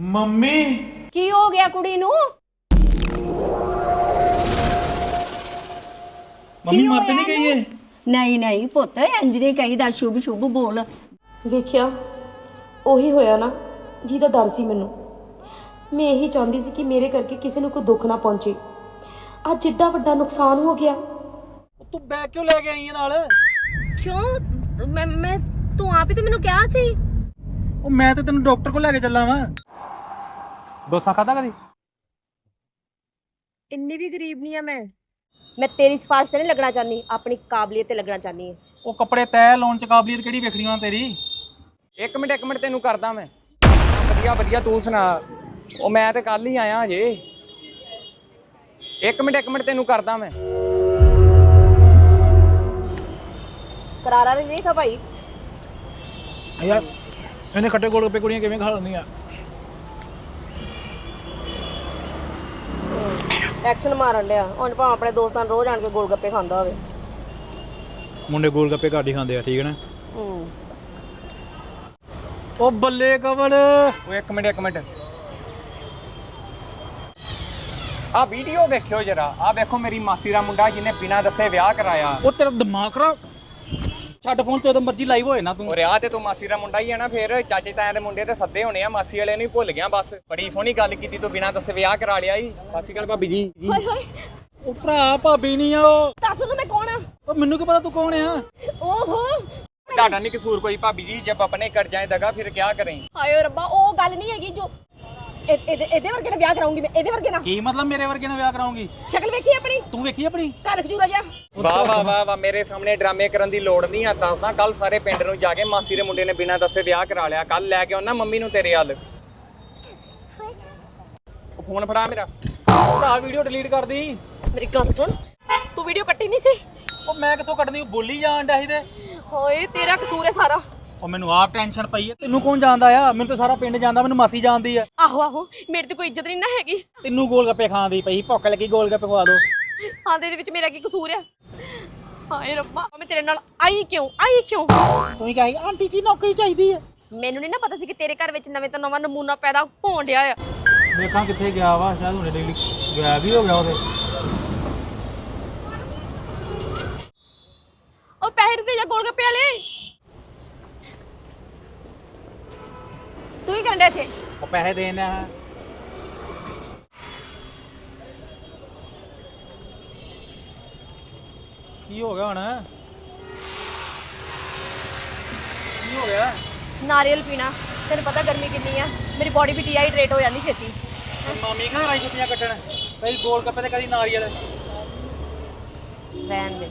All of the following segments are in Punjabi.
ਮੰਮੀ। ਕੀ ਹੋ ਗਿਆ ਕੁੜੀ ਨੂੰ? ਮੰਮੀ ਮਰ ਤੇ ਨਹੀਂ ਗਈ ਏ ਨਹੀਂ ਨਹੀਂ ਪੁੱਤ ਇੰਜ ਨਹੀਂ ਕਹੀਦਾ ਸ਼ੁਭ ਸ਼ੁਭ ਬੋਲ। ਵੇਖਿਆ ਉਹੀ ਹੋਇਆ ਨਾ ਜਿਹਦਾ ਡਰ ਸੀ ਮੈਨੂੰ। ਮੈਂ ਇਹੀ ਚਾਹੁੰਦੀ ਸੀ ਕਿ ਮੇਰੇ ਕਰਕੇ ਕਿਸੇ ਨੂੰ ਕੋਈ ਦੁੱਖ ਨਾ ਪਹੁੰਚੇ। ਅੱਜ ਜਿੱਡਾ ਵੱਡਾ ਨੁਕਸਾਨ ਹੋ ਗਿਆ। ਤੂੰ ਬੈਗ ਕਿਉਂ ਲੈ ਕੇ ਆਈ ਏ ਨਾਲ? ਕਿਉਂ? ਮੈਂ ਮੈਂ ਤੂੰ ਆਪ ਹੀ ਤੇ ਮੈਨੂੰ ਕਿਹਾ ਸੀ। ਉਹ ਮੈਂ ਤੇ ਤੈਨੂੰ ਡਾਕਟਰ ਕੋਲ ਲੈ ਕੇ ਚੱਲਾਂ ਵਾਂ। ਡੋਸਾ ਖਾਦਾ ਕਦੀ? ਇੰਨੀ ਵੀ ਗਰੀਬ ਨਹੀਂ ਆ ਮੈਂ। ਮੈਂ ਤੇਰੀ ਸਿਫਾਰਿਸ਼ ਤੇ ਨਹੀਂ ਲੱਗਣਾ ਚਾਹਨੀ ਆਪਣੀ ਕਾਬਲੀਅਤ ਤੇ ਲੱਗਣਾ ਚਾਹਨੀ ਹੈ। ਉਹ ਕੱਪੜੇ ਤੈ ਲਾਉਣ ਚ ਕਾਬਲੀਅਤ ਕਿਹੜੀ ਵੇਖਣੀ ਉਹਨਾਂ ਤੇਰੀ? ਇੱਕ ਮਿੰਟ ਇੱਕ ਮਿੰਟ ਤੈਨੂੰ ਕਰਦਾ ਮੈਂ। ਵਧੀਆ ਵਧੀਆ ਤੂੰ ਸੁਣਾ। ਉਹ ਮੈਂ ਤੇ ਕੱਲ ਹੀ ਆਇਆ ਹਜੇ। ਇੱਕ ਮਿੰਟ ਇੱਕ ਮਿੰਟ ਤੈਨੂੰ ਕਰਦਾ ਮੈਂ। ਕਰਾਰਾ ਵੀ ਦੇਖਾ ਭਾਈ। ਯਾਰ ਇਹਨੇ ਖੱਟੇ ਗੋਲ ਗੱਪੇ ਕੁੜੀਆਂ ਕਿਵੇਂ ਖਾ ਲੈਂਦੀਆਂ? ਐਕਸ਼ਨ ਮਾਰਨ ਡਿਆ। ਹੁਣ ਭਾਵੇਂ ਆਪਣੇ ਦੋਸਤਾਂ ਨੂੰ ਰੋਜ਼ ਆਣ ਕੇ ਗੋਲ ਗੱਪੇ ਖਾਂਦਾ ਹੋਵੇ। ਮੁੰਡੇ ਗੋਲ ਗੱਪੇ ਘੱਟ ਹੀ ਖਾਂਦੇ ਆ ਠੀਕ ਹੈ ਨਾ? ਹੂੰ। ਉਹ ਬੱਲੇ ਕਵਲ। ਉਹ ਇੱਕ ਮਿੰਟ ਇੱਕ ਮਿੰਟ। ਆ ਵੀਡੀਓ ਵੇਖਿਓ ਜਰਾ। ਆ ਵੇਖੋ ਮੇਰੀ ਮਾਸੀ ਦਾ ਮੁੰਡਾ ਜਿਹਨੇ ਬਿਨਾਂ ਦੱਸੇ ਵਿਆਹ ਕਰਾਇਆ। ਉਹ ਤੇਰਾ ਦਿਮਾਗ ਖਰਾਬ ਛੱਡ ਫੋਨ ਜਦੋਂ ਮਰਜ਼ੀ ਲਾਈਵ ਹੋਏ ਨਾ ਤੂੰ। ਔਰ ਆ ਤੇ ਤੂੰ ਮਾਸੀ ਦਾ ਮੁੰਡਾ ਹੀ ਆ ਨਾ ਫੇਰ ਚਾਚੇ ਤਾਇਆ ਦੇ ਮੁੰਡੇ ਤੇ ਸੱਦੇ ਹੋਣੇ ਆ ਮਾਸੀ ਵਾਲੇ ਨੂੰ ਹੀ ਭੁੱਲ ਗਿਆ ਬਸ। ਬੜੀ ਸੋਹਣੀ ਗੱਲ ਕੀਤੀ ਤੂੰ ਬਿਨਾਂ ਦੱਸੇ ਵਿਆਹ ਕਰਾ ਲਿਆ ਈ। ਸਤਿ ਸ਼੍ਰੀ ਅਕਾਲ ਭਾਬੀ ਜੀ। ਹਾਏ ਹਾਏ। ਉਹ ਭਰਾ ਭਾਬੀ ਨਹੀਂ ਆ ਉਹ। ਦੱਸ ਉਹਨੂੰ ਮੈਂ ਕੌਣ ਆ? ਉਹ ਮੈਨੂੰ ਕੀ ਪਤਾ ਤੂੰ ਕੌਣ ਆ? ਓਹੋ। ਤੁਹਾਡਾ ਨਹੀਂ ਕਸੂਰ ਕੋਈ ਭਾਬੀ ਜੀ ਜਬ ਆਪਣੇ ਕਰ ਜਾਏ ਦਗਾ ਫਿਰ ਕਿਆ ਕਰੇ? ਹਾਏ ਓ ਰੱਬਾ ਉਹ ਗੱਲ ਨਹੀਂ ਹੈਗੀ ਜੋ ਇਹ- ਇਹਦੇ ਇਹਦੇ ਵਰਗੇ ਨਾਲ ਵਿਆਹ ਕਰਾਉਂਗੀ ਮੈਂ ਇਹਦੇ ਵਰਗੇ ਨਾਲ। ਕੀ ਮਤਲਬ ਮੇਰੇ ਵਰਗੇ ਨਾਲ ਵਿਆਹ ਕਰਾਉਂਗੀ? ਸ਼ਕਲ ਵੇਖੀ ਆਪਣੀ? ਤੂੰ ਵੇਖੀ ਆਪਣੀ? ਘਰ ਖਜੂਰਾ ਜਾ ਵਾਹ ਵਾਹ ਵਾਹ ਵਾਹ ਮੇਰੇ ਸਾਹਮਣੇ ਡਰਾਮੇ ਕਰਨ ਦੀ ਲੋੜ ਨਹੀਂ ਆ ਦੱਸਦਾ ਕੱਲ ਸਾਰੇ ਪਿੰਡ ਨੂੰ ਜਾ ਕੇ ਮਾਸੀ ਦੇ ਮੁੰਡੇ ਨੇ ਬਿਨਾਂ ਦੱਸੇ ਵਿਆਹ ਕਰਾ ਲਿਆ। ਕੱਲ ਲੈ ਕੇ ਆਉਣਾ ਮੰਮੀ ਨੂੰ ਤੇਰੇ ਹੱਲ ਉਹ ਫੋਨ ਫੜਾ ਮੇਰਾ। ਭਰਾ ਵੀਡੀਓ ਡਿਲੀਟ ਕਰ ਦੀ। ਮੇਰੀ ਗੱਲ ਸੁਣ ਤੂੰ ਵੀਡੀਓ ਕੱਟੀ ਨਹੀਂ ਸੀ? ਉਹ ਮੈਂ ਕਿੱਥੋਂ ਕੱਢਣੀ? ਉਹ ਬੋਲੀ ਜਾਣ ਡਿਆ ਸੀ ਤੇ। ਹੋਏ ਤੇਰਾ ਕਸੂਰ ਹੈ ਸਾਰਾ। ਉਹ ਮੈਨੂੰ ਆਪ ਟੈਨਸ਼ਨ ਪਈ ਹੈ। ਤੈਨੂੰ ਕੌਣ ਜਾਣਦਾ ਆ? ਮੈਨੂੰ ਤਾਂ ਸਾਰਾ ਪਿੰਡ ਜਾਣਦਾ ਮੈਨੂੰ ਮਾਸੀ ਜਾਣਦੀ ਆ। ਆਹੋ ਆਹੋ ਮੇਰੇ ਤੇ ਕੋਈ ਇੱਜ਼ਤ ਨਹੀਂ ਨਾ ਹੈਗੀ। ਤੈਨੂੰ ਗੋਲ ਗੱਪੇ ਖਾਣ ਦੀ ਪਈ ਭੁੱਖ ਲੱਗੀ ਗੋਲ ਗੱਪੇ ਖਵਾ ਦੋ। ਹਾਂ ਦੇ ਵਿੱਚ ਮੇਰਾ ਕੀ ਕਸੂਰ ਆ? ਹਾਏ ਰੱਬਾ ਮੈਂ ਤੇਰੇ ਨਾਲ ਆਈ ਕਿਉਂ ਆਈ ਕਿਉਂ? ਤੂੰ ਹੀ ਕਹੇਗੀ ਆਂਟੀ ਜੀ ਨੌਕਰੀ ਚਾਹੀਦੀ ਆ। ਮੈਨੂੰ ਨਹੀਂ ਨਾ ਪਤਾ ਸੀ ਕਿ ਤੇਰੇ ਘਰ ਵਿੱਚ ਨਵੇਂ ਤੋਂ ਨਵਾਂ ਨਮੂਨਾ ਪੈਦਾ ਹੋਣ ਡਿਆ ਆ। ਵੇਖਾਂ ਕਿੱਥੇ ਗਿਆ ਵਾ? ਸ਼ਾਇਦ ਹੁਣੇ ਡੇਲੀ ਗਾਇਬ ਹੀ ਹੋ ਗਿਆ ਉਹਦੇ। ਉਹ ਪੈਸੇ ਦੇ ਜਾ ਗੋਲ ਗੱਪੇ ਵਾਲੇ? ਕੰਡਾ ਇੱਥੇ? ਉਹ ਪੈਸੇ ਦੇਣ ਆ ਕੀ ਹੋ ਗਿਆ ਹੁਣ? ਕੀ ਹੋ ਗਿਆ? ਨਾਰੀਅਲ ਪੀਣਾ। ਤੈਨੂੰ ਪਤਾ ਗਰਮੀ ਕਿੰਨੀ ਆ। ਮੇਰੀ ਬੋਡੀ ਵੀ ਡੀਹਾਈਡਰੇਟ ਹੋ ਜਾਂਦੀ ਛੇਤੀ। ਮਾਮੀ ਘਰ ਆਈ ਛੁੱਟੀਆਂ ਕੱਟਣ। ਕਦੀ ਗੋਲ ਗੱਪੇ ਤੇ ਕਦੀ ਨਾਰੀਅਲ। ਰਹਿਣ ਦੇ।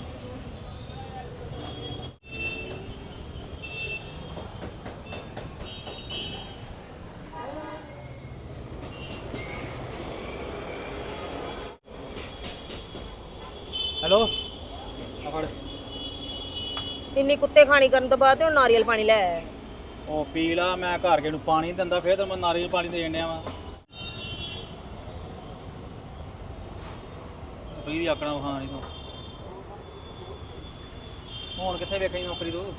ਹੈਲੋ। ਆ ਫੜ। ਇੰਨੀ ਕੁੱਤੇ ਖਾਣੀ ਕਰਨ ਤੋਂ ਬਾਅਦ ਤੇ ਹੁਣ ਨਾਰੀਅਲ ਪਾਣੀ ਲੈ ਆਇਆ। ਉਹ ਪੀ ਲਾ ਮੈਂ ਘਰ ਕੇ ਨੂੰ ਪਾਣੀ ਨੀ ਦਿੰਦਾ ਫੇਰ ਤੇ ਮੈਂ ਨਾਰੀਅਲ ਪਾਣੀ ਦੇ ਜੰਨਿਆ ਵਾ। ਫਰੀ ਦੀ ਆਕਣਾ ਵਖਾਂ ਨਹੀਂ ਤੂੰ। ਹੁਣ ਕਿੱਥੇ ਵੇਖਣੀ ਨੌਕਰੀ ਤੂੰ?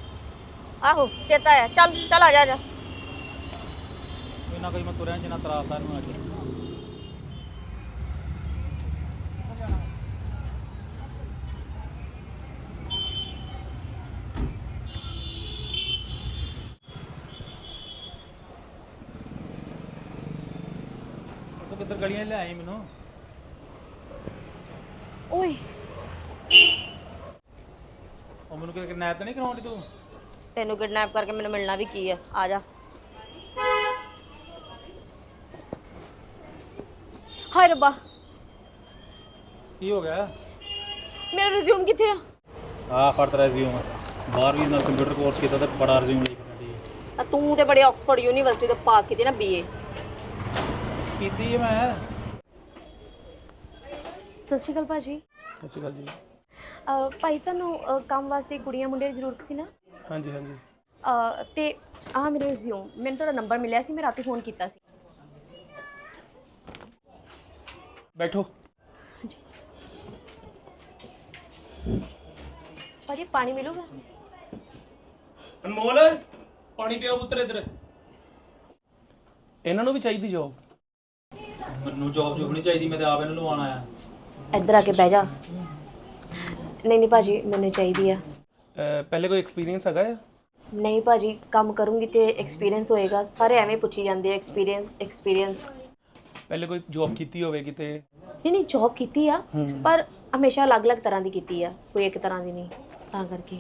ਆਹੋ ਚੇਤਾ ਆਇਆ। ਚੱਲ ਚੱਲ ਆ ਜਾ ਆ ਜਾ। ਇਹਨਾਂ ਕੋਈ ਮੈਂ ਤੁਰਿਆ ਜਿੰਨਾ ਤਰਾਸਦਾ ਨੂੰ ਅੱਜ ਤੂੰ ਕਿੱਧਰ ਗਲੀਆਂ 'ਚ ਲਿਆਈ ਮੈਨੂੰ। ਓਏ। ਉਹ ਮੈਨੂੰ ਕਿਤੇ ਕਿਡਨੈਪ ਤਾਂ ਨਹੀਂ ਕਰਾਉਂਦੀ ਤੂੰ? ਤੈਨੂੰ ਕਿਡਨੈਪ ਕਰਕੇ ਮੈਨੂੰ ਮਿਲਣਾ ਵੀ ਕੀ ਆ। ਆ ਜਾ। ਹਾਏ ਰੱਬਾ। ਕੀ ਹੋ ਗਿਆ? ਮੇਰਾ ਰਿਜ਼ਿਊਮ ਕਿੱਥੇ ਆ? ਆ ਫੜ ਤੇਰਾ ਰਿਜ਼ਿਊਮ ਬਾਹਰ ਵੀ ਨਾਲ ਕੰਪਿਊਟਰ ਕੋਰਸ ਕੀਤਾ ਤੇ ਬੜਾ ਰਿਜ਼ਿਊਮ ਲਈ ਫਿਰਦੀ ਆ। ਤੂੰ ਤੇ ਬੜੇ ਆਕਸਫੋਰਡ ਯੂਨੀਵਰਸਿਟੀ ਤੋਂ ਪਾਸ ਕੀਤੀ ਨਾ ਬੀਏ ਕੀਤੀ ਹੈ ਮੈਂ। ਸਤਿ ਸ਼੍ਰੀ ਅਕਾਲ ਭਾਜੀ। ਸਤਿ ਸ਼੍ਰੀ ਅਕਾਲ ਜੀ। ਅਹ ਭਾਈ ਤੁਹਾਨੂੰ ਅਹ ਕੰਮ ਵਾਸਤੇ ਕੁੜੀਆਂ ਮੁੰਡੇ ਦੀ ਜ਼ਰੂਰਤ ਸੀ ਨਾ? ਹਾਂਜੀ ਹਾਂਜੀ। ਅਹ ਤੇ ਆਹ ਮੇਰਾ ਰਿਜ਼ਿਊਮ ਮੈਨੂੰ ਤੁਹਾਡਾ ਨੰਬਰ ਮਿਲਿਆ ਸੀ ਮੈਂ ਰਾਤੀ ਫੋਨ ਕੀਤਾ ਸੀ। ਬੈਠੋ। ਭਾਜੀ ਪਾਣੀ ਮਿਲੂਗਾ? ਅਨਮੋਲ ਪਾਣੀ ਪਿਓ ਪੁੱਤਰ ਇੱਧਰ। ਇਹਨਾਂ ਨੂੰ ਵੀ ਚਾਹੀਦੀ ਜੋਬ ਮੈਨੂੰ ਜੌਬ ਜੂਬ ਨਹੀਂ ਚਾਹੀਦੀ ਮੈਂ ਤੇ ਆਪ ਇਹਨੂੰ ਲਵਾਉਣ ਆਇਆ। ਇੱਧਰ ਆ ਕੇ ਬਹਿ ਜਾ। ਨਹੀਂ ਨਹੀਂ ਭਾਜੀ ਮੈਨੂੰ ਚਾਹੀਦੀ ਆ। ਪਹਿਲੇ ਕੋਈ ਐਕਸਪੀਰੀਅੰਸ ਹੈਗਾ ਆ? ਨਹੀਂ ਭਾਜੀ ਕੰਮ ਕਰੂੰਗੀ ਤੇ ਐਕਸਪੀਰੀਅੰਸ ਹੋਏਗਾ। ਸਾਰੇ ਐਵੇਂ ਪੁੱਛੀ ਜਾਂਦੇ ਆ ਐਕਸਪੀਰੀਅੰਸ ਐਕਸਪੀਰੀਅੰਸ ਪਹਿਲੇ ਕੋਈ ਜੋਬ ਕੀਤੀ ਹੋਵੇ ਕਿਤੇ? ਨਹੀਂ ਨਹੀਂ ਜੌਬ ਕੀਤੀ ਆ ਪਰ ਹਮੇਸ਼ਾ ਅਲੱਗ-ਅਲੱਗ ਤਰ੍ਹਾਂ ਦੀ ਕੀਤੀ ਆ ਕੋਈ ਇੱਕ ਤਰ੍ਹਾਂ ਦੀ ਨਹੀਂ ਤਾਂ ਕਰਕੇ।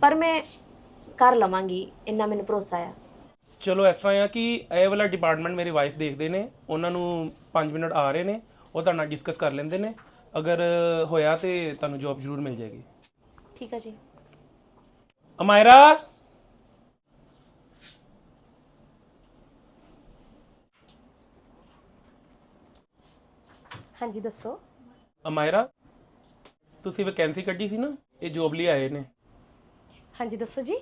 ਪਰ ਮੈਂ ਕਰ ਲਵਾਂਗੀ ਇੰਨਾ ਮੈਨੂੰ ਭਰੋਸਾ ਆ। ਚਲੋ ਇਸ ਤਰ੍ਹਾਂ ਆ ਕਿ ਇਹ ਵਾਲਾ ਡਿਪਾਰਟਮੈਂਟ ਮੇਰੀ ਵਾਈਫ ਦੇਖਦੇ ਨੇ ਉਹਨਾਂ ਨੂੰ 5 ਮਿੰਟ ਆ ਰਹੇ ਨੇ ਉਹ ਤੁਹਾਡੇ ਨਾਲ ਡਿਸਕਸ ਕਰ ਲੈਂਦੇ ਨੇ ਅਗਰ ਹੋਇਆ ਤੇ ਤੁਹਾਨੂੰ ਜੋਬ ਜ਼ਰੂਰ ਮਿਲ ਜਾਏਗੀ। ਠੀਕ ਆ ਜੀ। ਅਮਾਇਰਾ? ਹਾਂਜੀ ਦੱਸੋ। ਅਮਾਇਰਾ ਤੁਸੀਂ ਵੈਕੈਂਸੀ ਕੱਢੀ ਸੀ ਨਾ ਇਹ ਜੋਬ ਲਈ ਆਏ ਨੇ। ਹਾਂਜੀ ਦੱਸੋ ਜੀ।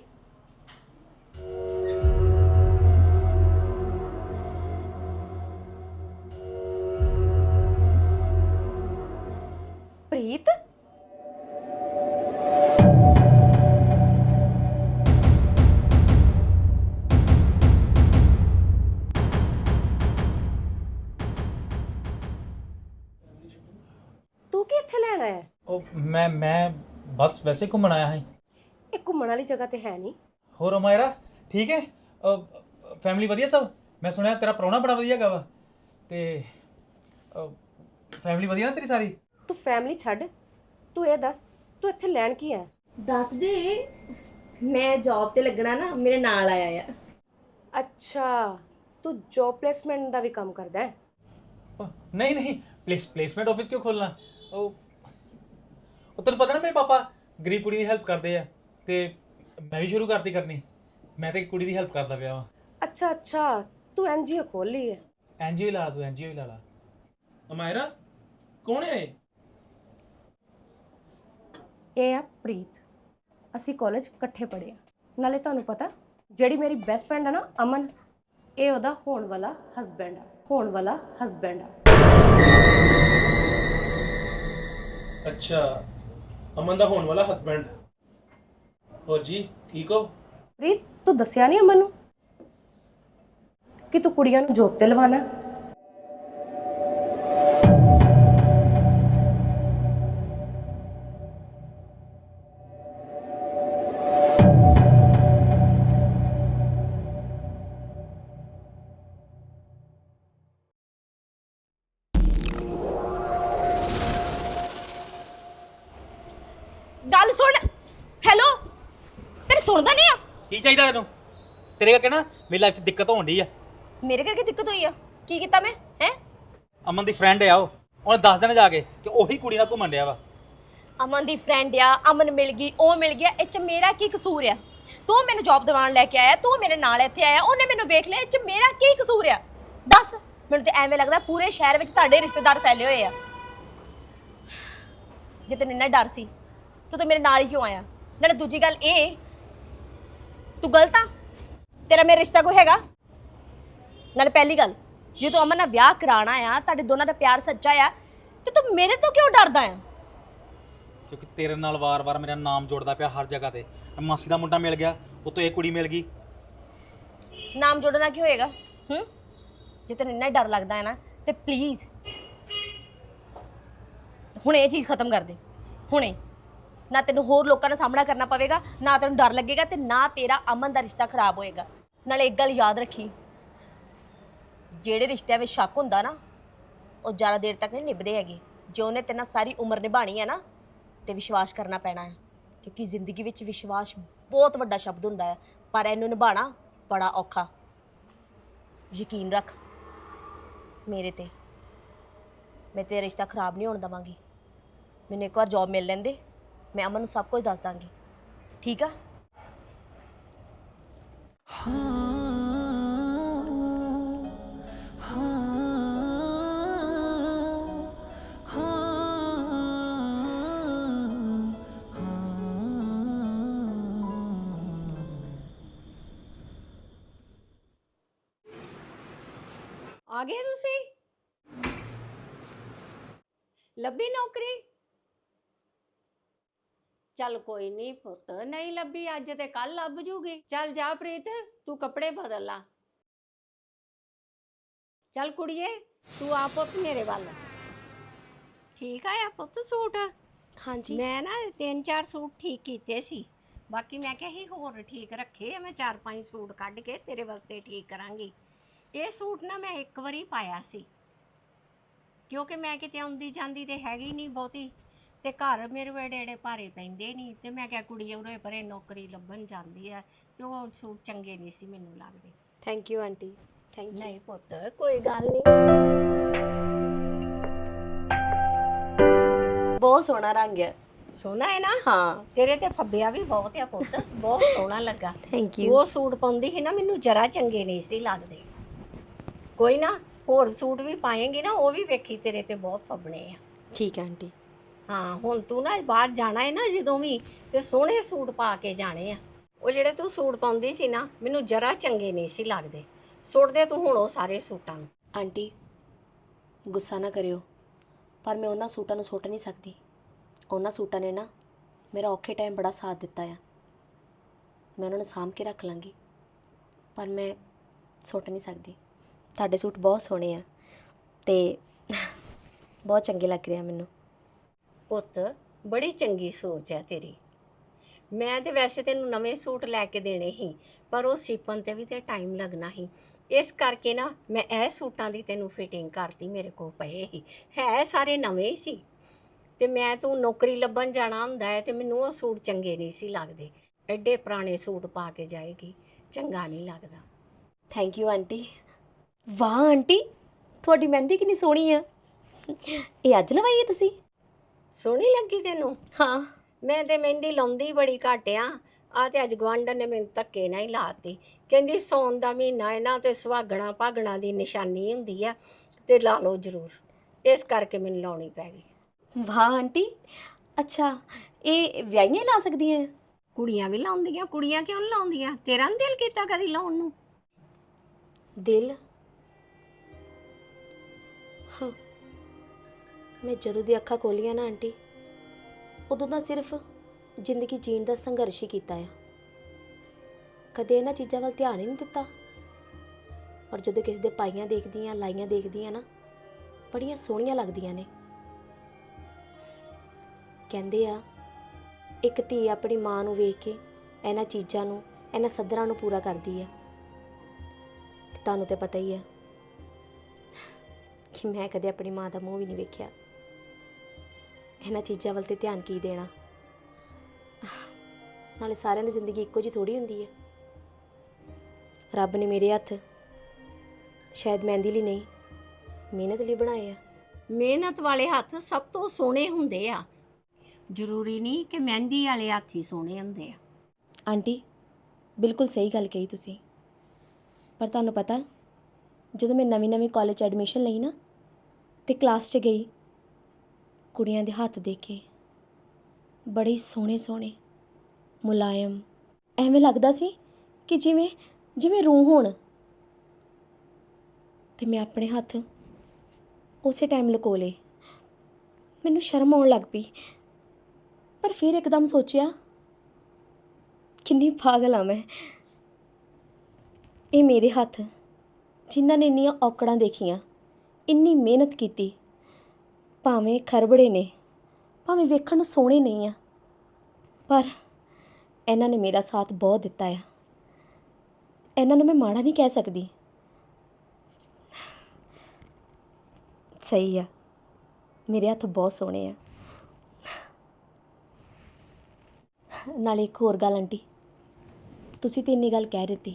ਬਸ ਵੈਸੇ ਘੁੰਮਣ ਆਇਆ ਹਾਂ ਇਹ ਘੁੰਮਣ ਵਾਲੀ ਜਗ੍ਹਾ ਤੇ ਹੈ ਨਹੀਂ। ਹੋਰ ਅਮਾਇਰਾ ਠੀਕ ਹੈ? ਫੈਮਿਲੀ ਵਧੀਆ ਸਭ? ਮੈਂ ਸੁਣਿਆ ਤੇਰਾ ਪ੍ਰਾਹੁਣਾ ਬੜਾ ਵਧੀਆ ਹੈਗਾ ਵਾ। ਤੇ ਫੈਮਿਲੀ ਵਧੀਆ ਨਾ ਤੇਰੀ ਸਾਰੀ? ਤੂੰ ਫੈਮਿਲੀ ਛੱਡ। ਤੂੰ ਇਹ ਦੱਸ ਤੂੰ ਇੱਥੇ ਲੈਣ ਕੀ ਆਇਆ? ਦੱਸ ਦੇ ਮੈਂ ਜੌਬ ਤੇ ਲੱਗਣਾ ਨਾ ਮੇਰੇ ਨਾਲ ਆਇਆ ਆ। ਅੱਛਾ ਤੂੰ ਜੌਬ ਪਲੇਸਮੈਂਟ ਦਾ ਵੀ ਕੰਮ ਕਰਦਾ ਹੈ? ਨਹੀਂ ਨਹੀਂ ਪਲੇਸ ਪਲੇਸਮੈਂਟ ਆਫਿਸ ਕਿਉਂ ਖੋਲਣਾ? ਉਹ ਉਹ ਤੈਨੂੰ ਪਤਾ ਨਾ ਮੇਰੇ ਪਾਪਾ ਗਰੀਬ ਕੁੜੀ ਦੀ ਹੈਲਪ ਕਰਦੇ ਆ ਤੇ ਮੈਂ ਵੀ ਸ਼ੁਰੂ ਕਰਤੀ ਕਰਨੀ। ਮੈਂ ਤੇ ਇੱਕ ਕੁੜੀ ਦੀ ਹੈਲਪ ਕਰਦਾ ਪਿਆ ਵਾਂ। ਅੱਛਾ ਅੱਛਾ ਤੂੰ ਐਨਜੀਓ ਖੋਲ ਲਈ ਹੈ ਐਨਜੀਓ ਲਾ ਲਾ ਤੂੰ ਐਨਜੀਓ ਹੀ ਲਾ ਲਾ। ਅਮਾਇਰਾ ਕੌਣ ਹੈ ਇਹ? ਇਹ ਆ ਪ੍ਰੀਤ। ਅਸੀਂ ਕਾਲਜ ਇਕੱਠੇ ਪੜ੍ਹੇ ਆ। ਨਾਲੇ ਤੁਹਾਨੂੰ ਪਤਾ ਜਿਹੜੀ ਮੇਰੀ ਬੈਸਟ ਫਰੈਂਡ ਆ ਨਾ ਅਮਨ ਇਹ ਉਹਦਾ ਹੋਣ ਵਾਲਾ ਹਸਬੈਂਡ ਆ। ਹੋਣ ਵਾਲਾ ਹਸਬੈਂਡ ਆ। ਅੱਛਾ। ਅਮਨ ਦਾ ਹੋਣ ਵਾਲਾ ਹਸਬੈਂਡ ਹੋਰ ਜੀ, ਠੀਕ ਹੋ? ਪ੍ਰੀਤ, ਤੂੰ ਦੱਸਿਆ ਨਹੀਂ ਅਮਨ ਨੂੰ ਕਿ ਤੂੰ ਕੁੜੀਆਂ ਨੂੰ ਜੋਬ ਤੇ ਲਵਾਣਾ ਗੱਲ ਸੁਣ। ਹੈਲੋ ਤੇਰੇ ਸੁਣਦਾ ਨਹੀਂ ਆ? ਕੀ ਚਾਹੀਦਾ ਤੈਨੂੰ? ਤੇਰੇ ਕਰਕੇ ਨਾ ਮੇਰੀ ਲਾਈਫ 'ਚ ਦਿੱਕਤ ਹੋਣ ਡਈ ਆ। ਮੇਰੇ ਕਰਕੇ ਦਿੱਕਤ ਹੋਈ ਆ? ਕੀ ਕੀਤਾ ਮੈਂ? ਹੈ? ਅਮਨ ਦੀ ਫਰੈਂਡ ਆ ਉਹ। ਉਹਨੇ ਦੱਸ ਦੇਣਾ ਜਾ ਕੇ ਕਿ ਉਹੀ ਕੁੜੀ ਨਾਲ ਘੁੰਮਣ ਡਿਆ ਵਾ। ਅਮਨ ਦੀ ਫਰੈਂਡ ਆ ਅਮਨ ਮਿਲ ਗਈ ਉਹ ਮਿਲ ਗਿਆ। ਇਹ ਚ ਮੇਰਾ ਕੀ ਕਸੂਰ ਆ? ਤੂੰ ਮੈਨੂੰ ਜੌਬ ਦਿਵਾਉਣ ਲੈ ਕੇ ਆਇਆ ਤੂੰ ਮੇਰੇ ਨਾਲ ਇੱਥੇ ਆਇਆ ਉਹਨੇ ਮੈਨੂੰ ਵੇਖ ਲਿਆ ਇਹ ਚ ਮੇਰਾ ਕੀ ਕਸੂਰ ਆ? ਦੱਸ ਮੈਨੂੰ ਤੇ ਐਵੇਂ ਲੱਗਦਾ ਪੂਰੇ ਸ਼ਹਿਰ ਵਿੱਚ ਤੁਹਾਡੇ ਰਿਸ਼ਤੇਦਾਰ ਫੈਲੇ ਹੋਏ ਆ। ਜੇ ਤੈਨੂੰ ਇੰਨਾ ਡਰ ਸੀ ਤੂੰ ਤਾਂ ਮੇਰੇ ਨਾਲ ਹੀ ਕਿਉਂ ਆਇਆ? ਨਾਲੇ ਦੂਜੀ ਗੱਲ ਇਹ ਤੂੰ ਗਲਤ ਆ। ਤੇਰਾ ਮੇਰਾ ਰਿਸ਼ਤਾ ਕੋਈ ਹੈਗਾ? ਨਾਲੇ ਪਹਿਲੀ ਗੱਲ ਜੇ ਤੂੰ ਅਮਨ ਨਾਲ ਵਿਆਹ ਕਰਾਣਾ ਆ ਤੁਹਾਡੇ ਦੋਨਾਂ ਦਾ ਪਿਆਰ ਸੱਚਾ ਆ ਤੇ ਤੂੰ ਮੇਰੇ ਤੋਂ ਕਿਉਂ ਡਰਦਾ ਆ? ਕਿਉਂਕਿ ਤੇਰੇ ਨਾਲ ਵਾਰ-ਵਾਰ ਮੇਰਾ ਨਾਮ ਜੋੜਦਾ ਪਿਆ ਹਰ ਜਗ੍ਹਾ ਤੇ। ਮਾਸੀ ਦਾ ਮੁੰਡਾ ਮਿਲ ਗਿਆ ਉਤੋਂ ਇਹ ਕੁੜੀ ਮਿਲ ਗਈ। ਨਾਮ ਜੋੜਨਾ ਕੀ ਹੋਏਗਾ? ਹੂੰ? ਜੇ ਤੈਨੂੰ ਇੰਨਾ ਡਰ ਲੱਗਦਾ ਹੈ ਨਾ ਤੇ ਪਲੀਜ਼ ਹੁਣ ਇਹ ਚੀਜ਼ ਖਤਮ ਕਰ ਦੇ। ਹੁਣੇ। ਨਾ ਤੈਨੂੰ ਹੋਰ ਲੋਕਾਂ ਦਾ ਸਾਹਮਣਾ ਕਰਨਾ ਪਵੇਗਾ, ਨਾ ਤੈਨੂੰ ਡਰ ਲੱਗੇਗਾ ਤੇ ਨਾ ਤੇਰਾ ਅਮਨ ਦਾ ਰਿਸ਼ਤਾ ਖਰਾਬ ਹੋਏਗਾ। ਨਾਲੇ ਇੱਕ ਗੱਲ ਯਾਦ ਰੱਖੀ, ਜਿਹੜੇ ਰਿਸ਼ਤਿਆਂ ਵਿੱਚ ਸ਼ੱਕ ਹੁੰਦਾ ਨਾ, ਉਹ ਜ਼ਿਆਦਾ ਦੇਰ ਤੱਕ ਨਹੀਂ ਨਿਭਦੇ ਹੈਗੇ। ਜੇ ਉਹਨੇ ਤੇਰੇ ਨਾਲ ਸਾਰੀ ਉਮਰ ਨਿਭਾਣੀ ਹੈ ਨਾ, ਤੇ ਵਿਸ਼ਵਾਸ ਕਰਨਾ ਪੈਣਾ ਹੈ। ਕਿਉਂਕਿ ਜ਼ਿੰਦਗੀ ਵਿੱਚ ਵਿਸ਼ਵਾਸ ਬਹੁਤ ਵੱਡਾ ਸ਼ਬਦ ਹੁੰਦਾ ਹੈ, ਪਰ ਇਹਨੂੰ ਨਿਭਾਣਾ ਬੜਾ ਔਖਾ। ਯਕੀਨ ਰੱਖ ਮੇਰੇ ਤੇ। ਮੈਂ ਤੇਰਾ ਰਿਸ਼ਤਾ ਖਰਾਬ ਨਹੀਂ ਹੋਣ ਦਵਾਂਗੀ। ਮੈਨੂੰ ਇੱਕ ਵਾਰ ਜੌਬ ਮਿਲ ਲੈਂਦੇ। ਮੈਂ ਅਮਨ ਨੂੰ ਸਭ ਕੁਝ ਦੱਸ ਦਾਂਗੀ ਠੀਕ ਆ ਆ ਗਏ ਤੁਸੀਂ ਲੱਭੀ ਨੌਕਰੀ ਚੱਲ ਕੋਈ ਨਹੀਂ ਪੁੱਤ ਨਹੀਂ ਲੱਭੀ ਅੱਜ ਤੇ ਕੱਲ ਲੱਭ ਜੂਗੀ। ਚੱਲ ਜਾ ਪ੍ਰੀਤ ਤੂੰ ਕੱਪੜੇ ਬਦਲ ਲਾ। ਚੱਲ ਕੁੜੀਏ ਤੂੰ ਆ ਪੁੱਤ ਮੇਰੇ ਵੱਲ। ਠੀਕ ਆਇਆ ਪੁੱਤ ਸੂਟ? ਹਾਂਜੀ। ਮੈਂ ਨਾ ਤਿੰਨ ਚਾਰ ਸੂਟ ਠੀਕ ਕੀਤੇ ਸੀ। ਬਾਕੀ ਮੈਂ ਕਿਹਾ ਸੀ ਹੋਰ ਠੀਕ ਰੱਖੇ ਆ ਮੈਂ ਚਾਰ ਪੰਜ ਸੂਟ ਕੱਢ ਕੇ ਤੇਰੇ ਵਾਸਤੇ ਠੀਕ ਕਰਾਂਗੀ। ਇਹ ਸੂਟ ਨਾ ਮੈਂ ਇੱਕ ਵਾਰੀ ਪਾਇਆ ਸੀ। ਕਿਉਂਕਿ ਮੈਂ ਕਿਤੇ ਆਉਂਦੀ ਜਾਂਦੀ ਤੇ ਹੈਗੀ ਨਹੀਂ ਬਹੁਤੀ। ਤੇ ਘਰ ਮੇਰੇ ਵੇੜੇ ਏੜੇ ਭਾਰੇ ਪੈਂਦੇ ਨਹੀਂ ਤੇ ਮੈਂ ਕਿਹਾ ਕੁੜੀ ਉਰੇ ਪਰੇ ਨੌਕਰੀ ਲੱਭਣ ਜਾਂਦੀ ਆ ਤੇ ਉਹ ਸੂਟ ਚੰਗੇ ਨਹੀਂ ਸੀ ਮੈਨੂੰ ਲੱਗਦੇ। Thank you aunty. Thank you ਨਹੀਂ ਪੁੱਤ ਕੋਈ ਗੱਲ ਨਹੀਂ ਬਹੁਤ ਸੋਹਣਾ ਰੰਗ ਹੈ। ਸੋਹਣਾ ਹੈ ਨਾ? ਹਾਂ। ਤੇਰੇ ਤੇ ਫੱਬਿਆ ਵੀ ਬਹੁਤ ਆ ਪੁੱਤ ਬਹੁਤ ਸੋਹਣਾ ਲੱਗਾ। ਥੈਂਕ ਤੂੰ ਉਹ ਸੂਟ ਪਾਉਂਦੀ ਸੀ ਨਾ ਮੈਨੂੰ ਜਰਾ ਚੰਗੇ ਨਹੀਂ ਸੀ ਲੱਗਦੇ। ਕੋਈ ਨਾ ਹੋਰ ਸੂਟ ਵੀ ਪਾਏਂਗੀ ਨਾ ਉਹ ਵੀ ਵੇਖੀ ਤੇਰੇ ਤੇ ਬਹੁਤ ਫੱਬਣੇ ਆ। ਠੀਕ ਹੈ ਆਂਟੀ। ਹਾਂ, ਹੁਣ ਤੂੰ ਨਾ ਬਾਹਰ ਜਾਣਾ ਹੈ ਨਾ ਜਦੋਂ ਵੀ, ਤੇ ਸੋਹਣੇ ਸੂਟ ਪਾ ਕੇ ਜਾਣੇ ਆ। ਉਹ ਜਿਹੜੇ ਤੂੰ ਸੂਟ ਪਾਉਂਦੀ ਸੀ ਨਾ, ਮੈਨੂੰ ਜਰਾ ਚੰਗੇ ਨਹੀਂ ਸੀ ਲੱਗਦੇ। ਸੁੱਟਦੇ ਤੂੰ ਹੁਣ ਉਹ ਸਾਰੇ ਸੂਟਾਂ ਨੂੰ। ਆਂਟੀ, ਗੁੱਸਾ ਨਾ ਕਰਿਓ। ਪਰ ਮੈਂ ਉਹਨਾਂ ਸੂਟਾਂ ਨੂੰ ਸੁੱਟ ਨਹੀਂ ਸਕਦੀ। ਉਹਨਾਂ ਸੂਟਾਂ ਨੇ ਨਾ ਮੇਰਾ ਔਖੇ ਟਾਈਮ ਬੜਾ ਸਾਥ ਦਿੱਤਾ ਆ। ਮੈਂ ਉਹਨਾਂ ਨੂੰ ਸਾਂਭ ਕੇ ਰੱਖ ਲਾਂਗੀ। ਪਰ ਮੈਂ ਸੁੱਟ ਨਹੀਂ ਸਕਦੀ। ਤੁਹਾਡੇ ਸੂਟ ਬਹੁਤ ਸੋਹਣੇ ਆ ਤੇ ਬਹੁਤ ਚੰਗੇ ਲੱਗ ਰਹੇ ਆ ਮੈਨੂੰ। ਪੁੱਤ, ਬੜੀ ਚੰਗੀ ਸੋਚ ਹੈ ਤੇਰੀ। ਮੈਂ ਤੇ ਵੈਸੇ ਤੈਨੂੰ ਨਵੇਂ ਸੂਟ ਲੈ ਕੇ ਦੇਣੇ ਸੀ, ਪਰ ਉਹ ਸੀਪਨ ਤੇ ਵੀ ਤੇ ਟਾਈਮ ਲੱਗਣਾ ਸੀ। ਇਸ ਕਰਕੇ ਨਾ ਮੈਂ ਇਹ ਸੂਟਾਂ ਦੀ ਤੈਨੂੰ ਫਿਟਿੰਗ ਕਰਤੀ ਮੇਰੇ ਕੋਲ ਪਏ ਸੀ। ਹੈ ਸਾਰੇ ਨਵੇਂ ਹੀ ਸੀ। ਤੇ ਮੈਂ ਤੂੰ ਨੌਕਰੀ ਲੱਭਣ ਜਾਣਾ ਹੁੰਦਾ ਹੈ ਤੇ ਮੈਨੂੰ ਉਹ ਸੂਟ ਚੰਗੇ ਨਹੀਂ ਸੀ ਲੱਗਦੇ। ਐਡੇ ਪੁਰਾਣੇ ਸੂਟ ਪਾ ਕੇ ਜਾਏਗੀ, ਚੰਗਾ ਨਹੀਂ ਲੱਗਦਾ। Thank you aunty. ਵਾਹ, ਆਂਟੀ, ਤੁਹਾਡੀ ਮਹਿੰਦੀ ਕਿੰਨੀ ਸੋਹਣੀ ਆ। ਇਹ ਅੱਜ ਲਵਾਈ ਹੈ ਤੁਸੀਂ? ਸੋਹਣੀ ਲੱਗੀ ਤੈਨੂੰ? ਹਾਂ। ਮੈਂ ਤੇ ਮਹਿੰਦੀ ਲਾਉਂਦੀ ਬੜੀ ਘੱਟ ਆ। ਆ ਤੇ ਅੱਜ ਗਵਾਂਢਣ ਨੇ ਮੈਨੂੰ ਧੱਕੇ ਨਾਲ ਹੀ ਲਾਤੀ ਕਹਿੰਦੀ ਸੌਣ ਦਾ ਮਹੀਨਾ ਹੈ ਨਾ ਤੇ ਸੁਹਾਗਣਾ ਭਾਗਣਾ ਦੀ ਨਿਸ਼ਾਨੀ ਹੁੰਦੀ ਆ ਤੇ ਲਾ ਲਓ ਜ਼ਰੂਰ। ਇਸ ਕਰਕੇ ਮੈਨੂੰ ਲਾਉਣੀ ਪੈ ਗਈ। ਵਾਹ ਆਂਟੀ ਅੱਛਾ ਇਹ ਵਿਆਹੀਆਂ ਲਾ ਸਕਦੀਆਂ ਕੁੜੀਆਂ ਵੀ ਲਾਉਂਦੀਆਂ ਕੁੜੀਆਂ ਕਿਉਂ ਨੀ ਲਾਉਂਦੀਆਂ? ਤੇਰਾ ਨੀ ਦਿਲ ਕੀਤਾ ਕਦੀ ਲਾਉਣ ਨੂੰ? ਦਿਲ? ਮੈਂ ਜਦੋਂ ਦੀ ਅੱਖਾਂ ਖੋਲੀਆਂ ਨਾ ਆਂਟੀ, ਉਦੋਂ ਦਾ ਸਿਰਫ ਜ਼ਿੰਦਗੀ ਜੀਣ ਦਾ ਸੰਘਰਸ਼ ਹੀ ਕੀਤਾ ਆ। ਕਦੇ ਇਹਨਾਂ ਚੀਜ਼ਾਂ ਵੱਲ ਧਿਆਨ ਹੀ ਨਹੀਂ ਦਿੱਤਾ। ਪਰ ਜਦੋਂ ਕਿਸੇ ਦੇ ਪਾਈਆਂ ਦੇਖਦੀ ਦੇਖਦੀਆਂ, ਲਾਈਆਂ ਦੇਖਦੀ ਦੇਖਦੀਆਂ ਨਾ, ਬੜੀਆਂ ਸੋਹਣੀਆਂ ਲੱਗਦੀਆਂ ਨੇ। ਕਹਿੰਦੇ ਆ, ਇੱਕ ਧੀ ਆਪਣੀ ਮਾਂ ਨੂੰ ਵੇਖ ਕੇ ਇਹਨਾਂ ਚੀਜ਼ਾਂ ਨੂੰ, ਇਹਨਾਂ ਸੱਧਰਾਂ ਨੂੰ ਪੂਰਾ ਕਰਦੀ ਆ। ਤੇ ਤੁਹਾਨੂੰ ਤੇ ਪਤਾ ਹੀ ਹੈ ਕਿ ਮੈਂ ਕਦੇ ਆਪਣੀ ਮਾਂ ਦਾ ਮੂੰਹ ਵੀ ਨਹੀਂ ਵੇਖਿਆ। ਇਹਨਾਂ ਚੀਜ਼ਾਂ ਵੱਲ ਤੇ ਧਿਆਨ ਕੀ ਦੇਣਾ? ਨਾਲੇ ਸਾਰਿਆਂ ਦੀ ਜ਼ਿੰਦਗੀ ਇੱਕੋ ਜਿਹੀ ਥੋੜੀ ਹੁੰਦੀ ਹੈ। ਰੱਬ ਨੇ ਮੇਰੇ ਹੱਥ ਸ਼ਾਇਦ ਮਹਿੰਦੀ ਲਈ ਨਹੀਂ ਮਿਹਨਤ ਲਈ ਬਣਾਏ ਆ। ਮਿਹਨਤ ਵਾਲੇ ਹੱਥ ਸਭ ਤੋਂ ਸੋਹਣੇ ਹੁੰਦੇ ਆ। ਜ਼ਰੂਰੀ ਨਹੀਂ ਕਿ ਮਹਿੰਦੀ ਵਾਲੇ ਹੱਥ ਹੀ ਸੋਹਣੇ ਹੁੰਦੇ ਆ। ਆਂਟੀ ਬਿਲਕੁਲ ਸਹੀ ਗੱਲ ਕਹੀ ਤੁਸੀਂ। ਪਰ ਤੁਹਾਨੂੰ ਪਤਾ ਜਦੋਂ ਮੈਂ ਨਵੀਂ ਨਵੀਂ ਕਾਲਜ ਐਡਮਿਸ਼ਨ ਲਈ ਨਾ ਤੇ ਕਲਾਸ 'ਚ ਗਈ ਕੁੜੀਆਂ ਦੇ ਹੱਥ ਦੇਖੇ ਬੜੇ ਸੋਹਣੇ ਸੋਹਣੇ। ਮੁਲਾਇਮ। ਐਵੇਂ ਲੱਗਦਾ ਸੀ ਕਿ ਜਿਵੇਂ ਜਿਵੇਂ ਰੂਹ ਹੋਣ। ਤੇ ਮੈਂ ਆਪਣੇ ਹੱਥ ਉਸੇ ਟਾਈਮ ਲਕੋ ਲਏ। ਮੈਨੂੰ ਸ਼ਰਮ ਆਉਣ ਲੱਗ ਪਈ। ਪਰ ਫਿਰ ਇੱਕਦਮ ਸੋਚਿਆ, ਕਿੰਨੀ ਪਾਗਲ ਆ ਮੈਂ। ਇਹ ਮੇਰੇ ਹੱਥ, ਜਿਨ੍ਹਾਂ ਨੇ ਇੰਨੀਆਂ ਔਕੜਾਂ ਦੇਖੀਆਂ, ਇੰਨੀ ਮਿਹਨਤ ਕੀਤੀ ਭਾਵੇਂ ਖਰਬੜੇ ਨੇ, ਭਾਵੇਂ ਵੇਖਣ ਨੂੰ ਸੋਹਣੇ ਨਹੀਂ ਆ, ਪਰ ਇਹਨਾਂ ਨੇ ਮੇਰਾ ਸਾਥ ਬਹੁਤ ਦਿੱਤਾ ਆ। ਇਹਨਾਂ ਨੂੰ ਮੈਂ ਮਾੜਾ ਨਹੀਂ ਕਹਿ ਸਕਦੀ। ਸਹੀ ਆ। ਮੇਰੇ ਹੱਥ ਬਹੁਤ ਸੋਹਣੇ ਆ। ਨਾਲੇ ਇੱਕ ਹੋਰ ਗੱਲ ਆਂਟੀ। ਤੁਸੀਂ ਤੇ ਇੰਨੀ ਗੱਲ ਕਹਿ ਦਿੱਤੀ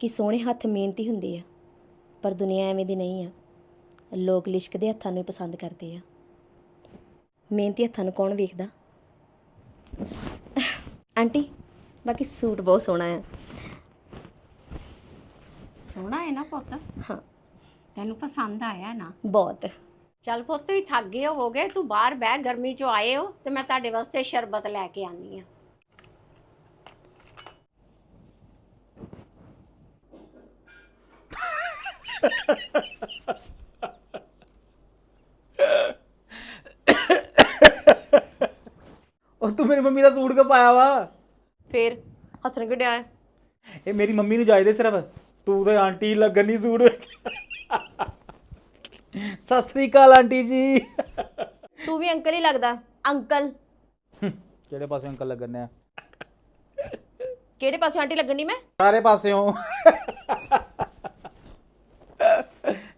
ਕਿ ਸੋਹਣੇ ਹੱਥ ਮਿਹਨਤੀ ਹੁੰਦੇ ਆ, ਪਰ ਦੁਨੀਆ ਐਵੇਂ ਦੀ ਨਹੀਂ ਆ। ਲੋਕ ਲਿਸ਼ਕਦੇ ਹੱਥਾਂ ਨੂੰ ਹੀ ਪਸੰਦ ਕਰਦੇ ਆ। ਮਿਹਨਤੀ ਹੱਥਾਂ ਨੂੰ ਕੌਣ ਵੇਖਦਾ? ਆਂਟੀ ਬਾਕੀ ਸੂਟ ਬਹੁਤ ਸੋਹਣਾ ਆ। ਸੋਹਣਾ ਹੈ ਨਾ ਪੁੱਤ? ਹਾਂ। ਤੈਨੂੰ ਪਸੰਦ ਆਇਆ ਨਾ? ਬਹੁਤ। ਚੱਲ ਪੁੱਤ ਤੁਸੀਂ ਥੱਕ ਗਏ ਹੋਗੇ ਤੂੰ ਬਾਹਰ ਬਹਿ ਗਰਮੀ ਚੋਂ ਆਏ ਹੋ ਤੇ ਮੈਂ ਤੁਹਾਡੇ ਵਾਸਤੇ ਸ਼ਰਬਤ ਲੈ ਕੇ ਆਨੀ ਆ ਉਹ ਤੂੰ ਮੇਰੀ ਮੰਮੀ ਦਾ ਸੂਟ ਕਿਉਂ ਪਾਇਆ ਵਾ? ਫੇਰ ਹੱਸਣ ਕਿਉਂ ਡਿਆ ਹੈ? ਇਹ ਮੇਰੀ ਮੰਮੀ ਨੂੰ ਜਾਇਦੇ ਸਿਰਫ। ਤੂੰ ਤੇ ਆਂਟੀ ਲੱਗਣ ਨਹੀਂ ਸੂਟ ਵਿੱਚ। ਸਤਿ ਸ੍ਰੀ ਅਕਾਲ ਆਂਟੀ ਜੀ। ਤੂੰ ਵੀ ਅੰਕਲ ਹੀ ਲੱਗਦਾ। ਅੰਕਲ। ਕਿਹੜੇ ਪਾਸੇ ਅੰਕਲ ਲੱਗਣੇ ਆ ਕਿਹੜੇ ਪਾਸੇ ਆਂਟੀ ਲੱਗਣੀ ਮੈਂ? ਸਾਰੇ ਪਾਸਿਓਂ।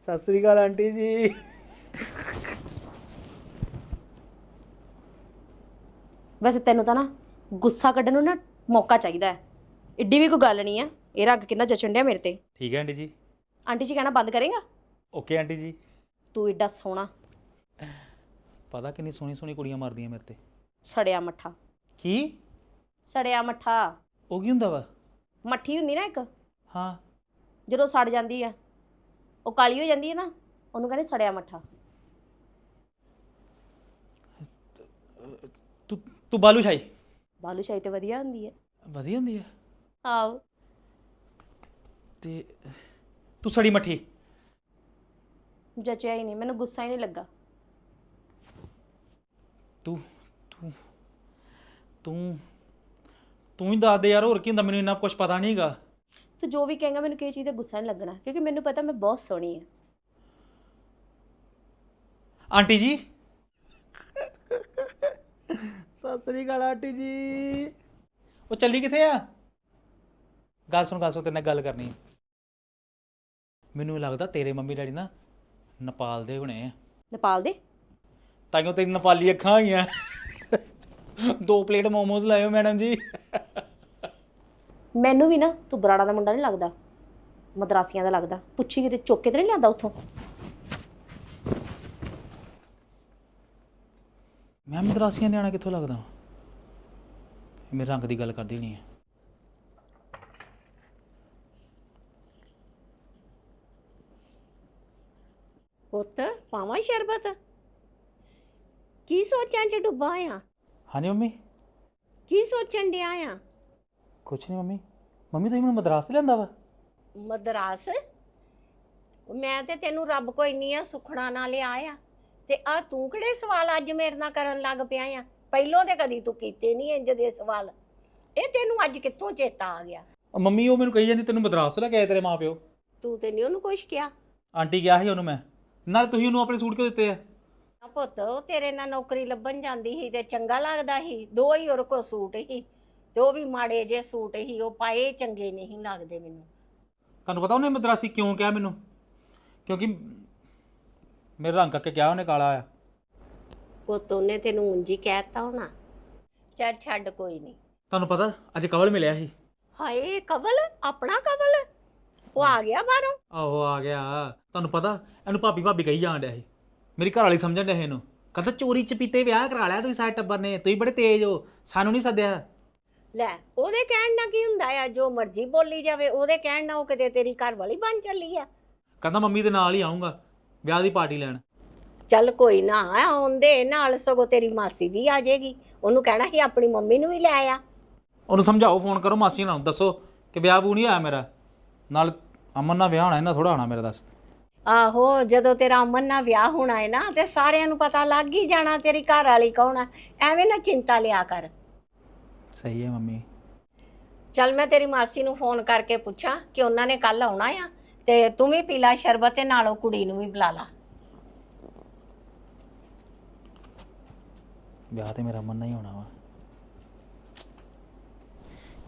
ਸਤਿ ਸ੍ਰੀ ਅਕਾਲ ਆਂਟੀ ਜੀ। ਵੈਸੇ ਤੈਨੂੰ ਤਾਂ ਨਾ ਗੁੱਸਾ ਕੱਢਣ ਨੂੰ ਨਾ ਮੌਕਾ ਚਾਹੀਦਾ ਹੈ। ਏਡੀ ਵੀ ਕੋਈ ਗੱਲ ਨਹੀਂ ਆ। ਇਹ ਰੰਗ ਕਿੰਨਾ ਜਚਣ ਡਿਆ ਮੇਰੇ ਤੇ। ਠੀਕ ਹੈ ਆਂਟੀ ਜੀ। ਆਂਟੀ ਜੀ ਕਹਿਣਾ ਬੰਦ ਕਰੇਗਾ? ਓਕੇ ਆਂਟੀ ਜੀ। ਤੂੰ ਏਡਾ ਸੋਹਣਾ। ਪਤਾ ਕਿੰਨੀ ਸੋਹਣੀ ਸੋਹਣੀ ਕੁੜੀਆਂ ਮਾਰਦੀਆਂ ਮੇਰੇ ਤੇ। ਸੜਿਆ ਮੱਠਾ। ਕੀ? ਸੜਿਆ ਮੱਠਾ। ਉਹ ਕੀ ਹੁੰਦਾ ਵਾ? ਮੱਠੀ ਹੁੰਦੀ ਨਾ ਇੱਕ? ਹਾਂ। ਜਦੋਂ ਸੜ ਜਾਂਦੀ ਆ। ਉਹ ਕਾਲੀ ਹੋ ਜਾਂਦੀ ਹੈ ਨਾ ਉਹਨੂੰ ਕਹਿੰਦੇ ਸੜਿਆ ਮੱਠਾ। ਤੂੰ ਤੂੰ ਬਾਲੂ ਸ਼ਾਹੀ ਬਾਲੂ ਸ਼ਾਹੀ ਤੇ ਵਧੀਆ ਹੁੰਦੀ ਹੈ ਵਧੀਆ ਹੁੰਦੀ ਆ? ਆਓ ਤੇ ਤੂੰ ਸੜੀ ਮੱਠੀ? ਜਚਿਆ ਹੀ ਨਹੀਂ ਮੈਨੂੰ ਗੁੱਸਾ ਹੀ ਨਹੀਂ ਲੱਗਾ। ਤੂੰ ਤੂੰ ਤੂੰ ਤੂੰ ਹੀ ਦੱਸ ਦੇ ਯਾਰ ਹੋਰ ਕੀ ਹੁੰਦਾ? ਮੈਨੂੰ ਇੰਨਾ ਕੁਝ ਪਤਾ ਨਹੀਂਗਾ ਤੂੰ ਜੋ ਵੀ ਕਹੇਗਾ ਮੈਨੂੰ ਕਿਸੇ ਚੀਜ਼ ਤੇ ਗੁੱਸਾ ਨਹੀਂ ਲੱਗਣਾ ਕਿਉਂਕਿ ਮੈਨੂੰ ਪਤਾ ਮੈਂ ਬਹੁਤ ਸੋਹਣੀ ਹਾਂ ਆਂਟੀ ਜੀ? ਸਤਿ ਸ੍ਰੀ ਅਕਾਲ ਆਂਟੀ ਜੀ। ਉਹ ਚੱਲੀ ਕਿੱਥੇ ਆ? ਗੱਲ ਸੁਣ ਗੱਲ ਸੁਣ ਤੇਰੇ ਨਾਲ ਗੱਲ ਕਰਨੀ ਹੈ ਮੈਨੂੰ ਲੱਗਦਾ ਤੇਰੇ ਮੰਮੀ ਡੈਡੀ ਨਾ ਨੇਪਾਲ ਦੇ ਹੋਣੇ ਆ। ਨੇਪਾਲ ਦੇ? ਤਾਈਓ ਤੇਰੀ ਨੇਪਾਲੀ ਅੱਖਾਂ ਹੋਈਆਂ। ਦੋ ਪਲੇਟ ਮੋਮੋਜ਼ ਲਾਇਓ ਮੈਡਮ ਜੀ। ਮੈਨੂੰ ਵੀ ਨਾ ਤੂੰ ਬਰਾੜਾ ਦਾ ਮੁੰਡਾ ਨਹੀਂ ਲੱਗਦਾ। ਮਦਰਾਸੀਆਂ ਦਾ ਲੱਗਦਾ। ਪੁੱਛੀ ਕਿਤੇ ਚੁੱਕ ਕੇ ਤੇ ਨਹੀਂ ਲਿਆਂਦਾ ਉੱਥੋਂ? ਮੈਂ ਮਦਰਾਸੀਆਂ ਨਿਆਣਾ ਕਿੱਥੋਂ ਲੱਗਦਾ ਵਾਂ? ਮੇਰੇ ਰੰਗ ਦੀ ਗੱਲ ਕਰਦੀ ਨਹੀਂ ਹੈ। ਪੁੱਤ ਪਾਵਾਂ ਸ਼ਰਬਤ? ਕੀ ਸੋਚਾਂ ਚ ਡੁੱਬਾ ਆ? ਹਾਂਜੀ ਮੰਮੀ। ਕੀ ਸੋਚਣ ਡਿਆ ਆ? ਕੁਛ ਨਹੀਂ ਮੰਮੀ। ਮੰਮੀ ਤੁਸੀਂ ਮੈਨੂੰ ਮਦਰਾਸ ਲਿਆਂਦਾ ਵਾ? ਮਦਰਾਸ? ਮੈਂ ਤੇ ਤੈਨੂੰ ਰੱਬ ਕੋਈ ਇੰਨੀ ਆ ਸੁਖਣਾ ਨਾ ਲਿਆ ਆ। ਤੇ ਆ ਤੂੰ ਕਿਹੜੇ ਸਵਾਲ ਅੱਜ ਮੇਰੇ ਨਾਲ ਕਰਨ ਲੱਗ ਪਿਆ ਆ? ਪਹਿਲੋਂ ਤੇ ਕਦੀ ਤੂੰ ਕੀਤੇ ਨਹੀਂ ਇੰਜ ਦੇ ਸਵਾਲ। ਇਹ ਤੈਨੂੰ ਅੱਜ ਕਿੱਥੋਂ ਚੇਤਾ ਆ ਗਿਆ? ਮੰਮੀ ਉਹ ਮੈਨੂੰ ਕਹੀ ਜਾਂਦੀ ਤੈਨੂੰ ਮਦਰਾਸ ਲੈ ਕੇ ਆਏ ਤੇਰੇ ਮਾਪਿਓ? ਤੂੰ ਤੇ ਨਹੀਂ ਉਹਨੂੰ ਕੁਛ ਕਿਹਾ। ਆਂਟੀ ਗਿਆ ਸੀ ਉਹਨੂੰ ਮੈਂ। ਨਾਲ ਤੁਸੀਂ ਉਹਨੂੰ ਆਪਣੇ ਸੂਟ ਕਿਉਂ ਦਿੱਤੇ ਆ? ਆ ਪੁੱਤ ਉਹ ਤੇਰੇ ਨਾਲ ਨੌਕਰੀ ਲੱਭਣ ਜਾਂਦੀ ਸੀ ਤੇ ਚੰਗਾ ਲੱਗਦਾ ਸੀ। ਦੋ ਹੀ ਉਹਦੇ ਕੋਲ ਸੂਟ ਸੀ। ਤੇ ਉਹ ਵੀ ਮਾੜੇ ਜੇ ਸੂਟ ਸੀ। ਉਹ ਪਾਏ ਚੰਗੇ ਨਹੀਂ ਲੱਗਦੇ ਮੈਨੂੰ। ਤੁਹਾਨੂੰ ਪਤਾ ਉਹਨੇ ਮਦਰਾਸੀ ਕਿਉਂ ਕਿਹਾ ਮੈਨੂੰ? ਕਿਉਂਕਿ ਮੇਰੇ ਰੰਗ ਕਰਕੇ ਕਿਹਾ ਉਹਨੇ ਕਾਲਾ ਆ। ਪੁੱਤ ਉਹਨੇ ਤੈਨੂੰ ਉਂਜੀ ਕਹਿਤਾ ਹੋਣਾ। ਚੱਲ ਛੱਡ ਕੋਈ ਨਹੀਂ। ਤੁਹਾਨੂੰ ਪਤਾ ਅੱਜ ਕਵਲ ਮਿਲਿਆ ਸੀ। ਹਾਏ ਕਵਲ? ਆਪਣਾ ਕਵਲ? ਉਹ ਆ ਗਿਆ ਬਾਹਰੋਂ? ਆਹੋ ਆ ਗਿਆ। ਤੁਹਾਨੂੰ ਪਤਾ ਇਹਨੂੰ ਭਾਬੀ ਭਾਬੀ ਕਹੀ ਜਾਣ ਡਿਆ ਸੀ। ਮੇਰੀ ਘਰ ਵਾਲੀ ਸਮਝਣ ਡਿਆ ਸੀ ਇਹਨੂੰ। ਕਹਿੰਦਾ ਚੋਰੀ ਚਪੀਤੇ ਵਿਆਹ ਕਰਾ ਲਿਆ ਤੁਸੀਂ ਸਾਰੇ ਟੱਬਰ ਨੇ। ਤੁਸੀਂ ਬੜੇ ਤੇਜ਼ ਹੋ। ਸਾਨੂੰ ਨਹੀਂ ਸੱਦਿਆ। ਲੈ ਉਹਦੇ ਕਹਿਣ ਨਾਲ ਕੀ ਹੁੰਦਾ ਆ? ਜੋ ਮਰਜ਼ੀ ਬੋਲੀ ਜਾਵੇ ਉਹਦੇ ਕਹਿਣ ਨਾਲ ਉਹ ਕਿਤੇ ਤੇਰੀ ਘਰ ਵਾਲੀ ਬਣ ਚੱਲੀ ਆ। ਕਹਿੰਦਾ ਮੰਮੀ ਦੇ ਨਾਲ ਹੀ ਆਉਂਗਾ ਵਿਆਹ ਦੀ ਪਾਰਟੀ ਲੈਣ। ਚੱਲ ਕੋਈ ਨਾ ਆਉਂਦੇ ਨਾਲ ਸਗੋਂ ਤੇਰੀ ਮਾਸੀ ਵੀ ਆ ਜਾਏਗੀ। ਉਹਨੂੰ ਕਹਿਣਾ ਸੀ ਆਪਣੀ ਮੰਮੀ ਨੂੰ ਵੀ ਲੈ ਆ। ਉਹਨੂੰ ਸਮਝਾਓ ਫੋਨ ਕਰੋ ਮਾਸੀ ਨਾਲ ਦੱਸੋ ਕਿ ਵਿਆਹ ਬੂ ਨਹੀਂ ਆਇਆ ਮੇਰਾ। ਨਾਲ ਅਮਨ ਨਾਲ ਵਿਆਹ ਹੋਣਾ ਇਹਨਾਂ ਥੋੜਾ ਹੋਣਾ ਮੇਰਾ ਦੱਸ। ਆਹੋ ਜਦੋਂ ਤੇਰਾ ਅਮਨ ਨਾਲ ਵਿਆਹ ਹੋਣਾ ਹੈ ਨਾ ਤੇ ਸਾਰਿਆਂ ਨੂੰ ਪਤਾ ਲੱਗ ਹੀ ਜਾਣਾ ਤੇਰੀ ਘਰ ਵਾਲੀ ਕੌਣ ਆ। ਐਵੇਂ ਨਾ ਚਿੰਤਾ ਲਿਆ ਕਰ। ਸਹੀ ਹੈ ਮੰਮੀ। ਚੱਲ ਮੈਂ ਤੇਰੀ ਮਾਸੀ ਨੂੰ ਫੋਨ ਕਰਕੇ ਪੁੱਛਾਂ ਕਿ ਉਹਨਾਂ ਨੇ ਕੱਲ ਆਉਣਾ ਆ। ਤੇ ਤੂੰ ਵੀ ਪੀ ਲਾ ਸ਼ਰਬਤ ਤੇ ਨਾਲੋਂ ਕੁੜੀ ਨੂੰ ਵੀ ਬੁਲਾ ਲਾ। ਵਿਆਹ ਤੇ ਮੇਰਾ ਨਾਲ ਹੀ ਹੋਣਾ ਵਾ।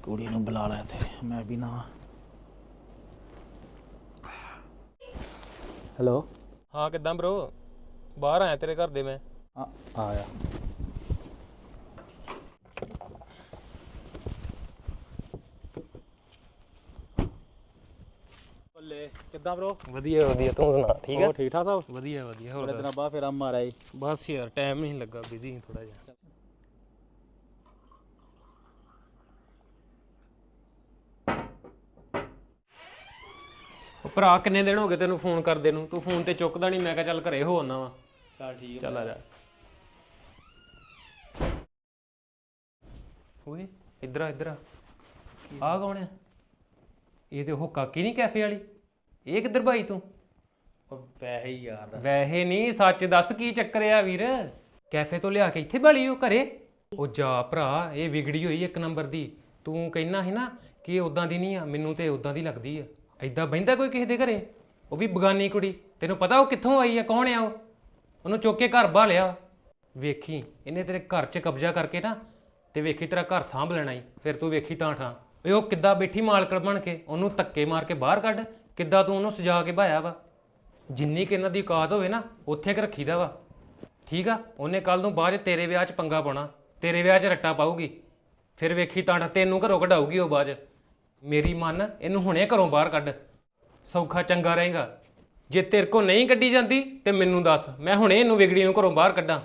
ਕੁੜੀ ਨੂੰ ਬੁਲਾ ਲਿਆ ਤੇ ਮੈਂ ਵੀ ਨਾ। ਹੈਲੋ। ਹਾਂ ਕਿੱਦਾਂ ਬ్రో ਬਾਹਰ ਆਇਆ ਤੇਰੇ ਘਰ ਦੇ ਮੈਂ। ਆ ਆਇਆ ਬੱਲੇ ਕਿੱਦਾਂ ਬ్రో ਵਧੀਆ ਵਧੀਆ ਤੂੰ ਸੁਣਾ ਠੀਕ ਹੈ ਹੋਰ ਠੀਕ ਠਾਕ ਸਭ? ਵਧੀਆ ਵਧੀਆ ਬੜੇ ਹੋਰ ਦਿਨਾਂ ਬਾਅਦ ਫੇਰ ਆ ਮਾਰਿਆ ਈ ਬਸ ਯਾਰ ਟਾਈਮ ਨਹੀਂ ਲੱਗਾ ਬਿਜ਼ੀ ਥੋੜਾ ਜਿਹਾ। ਉਹ ਭਰਾ ਕਿੰਨੇ ਦਿਨ ਹੋ ਗਏ ਤੈਨੂੰ ਫੋਨ ਕਰਦੇ ਨੂੰ? ਤੂੰ ਫੋਨ ਤੇ ਚੁੱਕਦਾ ਨਹੀਂ ਮੈਂ ਕਿਹਾ ਚੱਲ ਘਰੇ ਹੋ ਆਉਣਾ ਵਾ। ਚੱਲ ਠੀਕ ਚੱਲ ਆ ਜਾ। ਓਏ ਇੱਧਰ ਆ ਇੱਧਰ ਆ। ਆ ਕੌਣ ਆ? ਇਹ ਤੇ ਉਹ ਕਾਕੀ ਨਹੀਂ ਕੈਫੇ ਵਾਲੀ? ਇਹ ਕਿੱਧਰ ਭਾਈ ਤੂੰ? ਉਹ ਵੈਸੇ ਹੀ ਯਾਰ ਵੈਸੇ ਨਹੀਂ ਸੱਚ ਦੱਸ ਕੀ ਚੱਕਰ ਆ ਵੀਰ? ਕੈਫੇ ਤੋਂ ਲਿਆ ਕੇ ਇੱਥੇ ਬਾਲੀ ਉਹ ਘਰੇ? ਉਹ ਜਾ ਭਰਾ ਇਹ ਵਿਗੜੀ ਹੋਈ ਇੱਕ ਨੰਬਰ ਦੀ। ਤੂੰ ਕਹਿਣਾ ਸੀ ਨਾ ਕਿ ਉਦਾਂ ਦੀ ਨਹੀਂ ਆ ਮੈਨੂੰ ਤੇ ਉਦਾਂ ਦੀ ਲੱਗਦੀ ਆ। ਐਦਾਂ ਬਹਿੰਦਾ ਕੋਈ ਕਿਸੇ ਦੇ ਘਰੇ? ਉਹ ਵੀ ਬਗਾਨੀ ਕੁੜੀ ਤੈਨੂੰ ਪਤਾ ਉਹ ਕਿੱਥੋਂ ਆਈ ਆ ਕੌਣ ਆ ਉਹ? ਉਹਨੂੰ ਚੁੱਕ ਕੇ ਘਰ ਬਾ ਲਿਆ। ਵੇਖੀ ਇਹਨੇ ਤੇਰੇ ਘਰ 'ਚ ਕਬਜ਼ਾ ਕਰਕੇ ਨਾ ਤੇ ਵੇਖੀ ਤੇਰਾ ਘਰ ਸਾਂਭ ਲੈਣਾ ਈ ਫਿਰ ਤੂੰ ਵੇਖੀ ਤਾਂ ਠਾਂ। ਓਏ ਉਹ ਕਿੱਦਾਂ ਬੈਠੀ ਮਾਲਕੜ ਬਣ ਕੇ ਉਹਨੂੰ ਧੱਕੇ ਮਾਰ ਕੇ ਬਾਹਰ ਕੱਢ। ਕਿੱਦਾਂ ਤੂੰ ਉਹਨੂੰ ਸਜਾ ਕੇ ਭਾਇਆ ਵਾ? ਜਿੰਨੀ ਕਿ ਇਹਨਾਂ ਦੀ ਔਕਾਤ ਹੋਵੇ ਨਾ, ਉੱਥੇ ਕਿ ਰੱਖੀਦਾ ਵਾ। ਠੀਕ ਆ? ਉਹਨੇ ਕੱਲ ਨੂੰ ਬਾਅਦ 'ਚ ਤੇਰੇ ਵਿਆਹ 'ਚ ਪੰਗਾ ਪਾਉਣਾ। ਤੇਰੇ ਵਿਆਹ 'ਚ ਰੱਟਾ ਪਾਊਗੀ। ਫਿਰ ਵੇਖੀ ਤਾਂ ਤੈਨੂੰ ਘਰੋਂ ਕਢਾਊਗੀ ਉਹ ਬਾਅਦ 'ਚ। ਮੇਰੀ ਮਨ, ਇਹਨੂੰ ਹੁਣੇ ਘਰੋਂ ਬਾਹਰ ਕੱਢ। ਸੌਖਾ ਚੰਗਾ ਰਹੇਗਾ। ਜੇ ਤੇਰੇ ਕੋ ਨਹੀਂ ਕੱਢੀ ਜਾਂਦੀ, ਤੇ ਮੈਨੂੰ ਦੱਸ। ਮੈਂ ਹੁਣੇ ਇਹਨੂੰ ਵਿਗੜੀ ਨੂੰ ਘਰੋਂ ਬਾਹਰ ਕੱਢਾਂ।